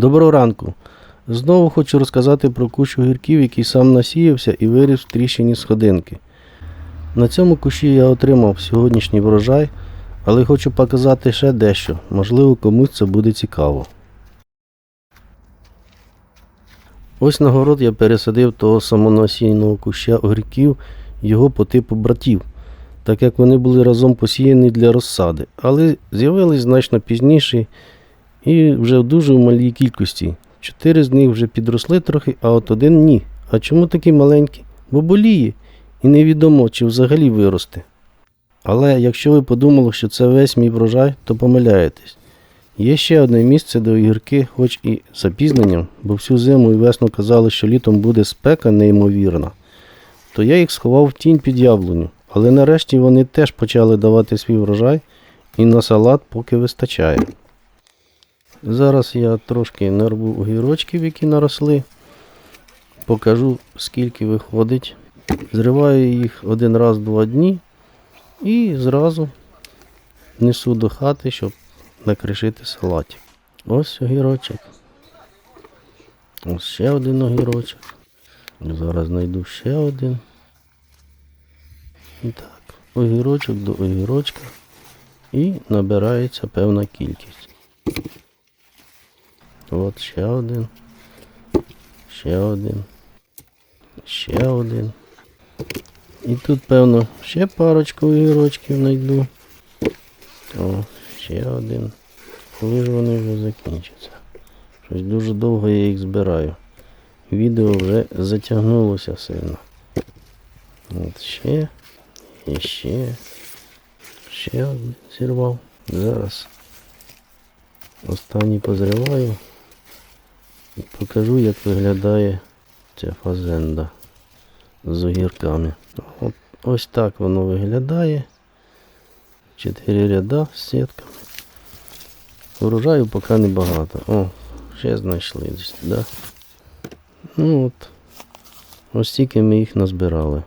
Доброго ранку. Знову хочу розказати про кущ огірків, який сам насіявся і виріс в тріщині сходинки. На цьому кущі я отримав сьогоднішній врожай, але хочу показати ще дещо. Можливо, комусь це буде цікаво. Ось на город я пересадив того самонасійного куща огірків, його по типу братів, так як вони були разом посіяні для розсади, але з'явились значно пізніше і вже в дуже малій кількості. Чотири з них вже підросли трохи, а от один ні. А чому такий маленький? Бо боліє, і невідомо, чи взагалі виросте. Але якщо ви подумали, що це весь мій врожай, то помиляєтесь. Є ще одне місце, де огірки, хоч і запізненням, бо всю зиму і весну казали, що літом буде спека неймовірна, то я їх сховав в тінь під яблуню. Але нарешті вони теж почали давати свій врожай, і на салат поки вистачає. Зараз я трошки нарву огірочків, які наросли. Покажу, скільки виходить. Зриваю їх один раз два дні і зразу несу до хати, щоб накришити салатик. Ось огірочок. Ось ще один огірочок. Зараз знайду ще один. Так, огірочок до огірочка. І набирається певна кількість. От ще один. Ще один. Ще один. І тут, певно, ще парочку огірочків знайду. О, ще один. Коли ж вони вже закінчаться? Щось дуже довго я їх збираю. Відео вже затягнулося сильно. От ще. І ще. Ще один зірвав. Зараз. Останній позриваю покажу, як виглядає ця фазенда з огірками. От, ось так воно виглядає. Чотири ряда з сітками. Урожаю поки небагато. О, ще знайшли десь, да? Ну от. Ось тільки ми їх назбирали.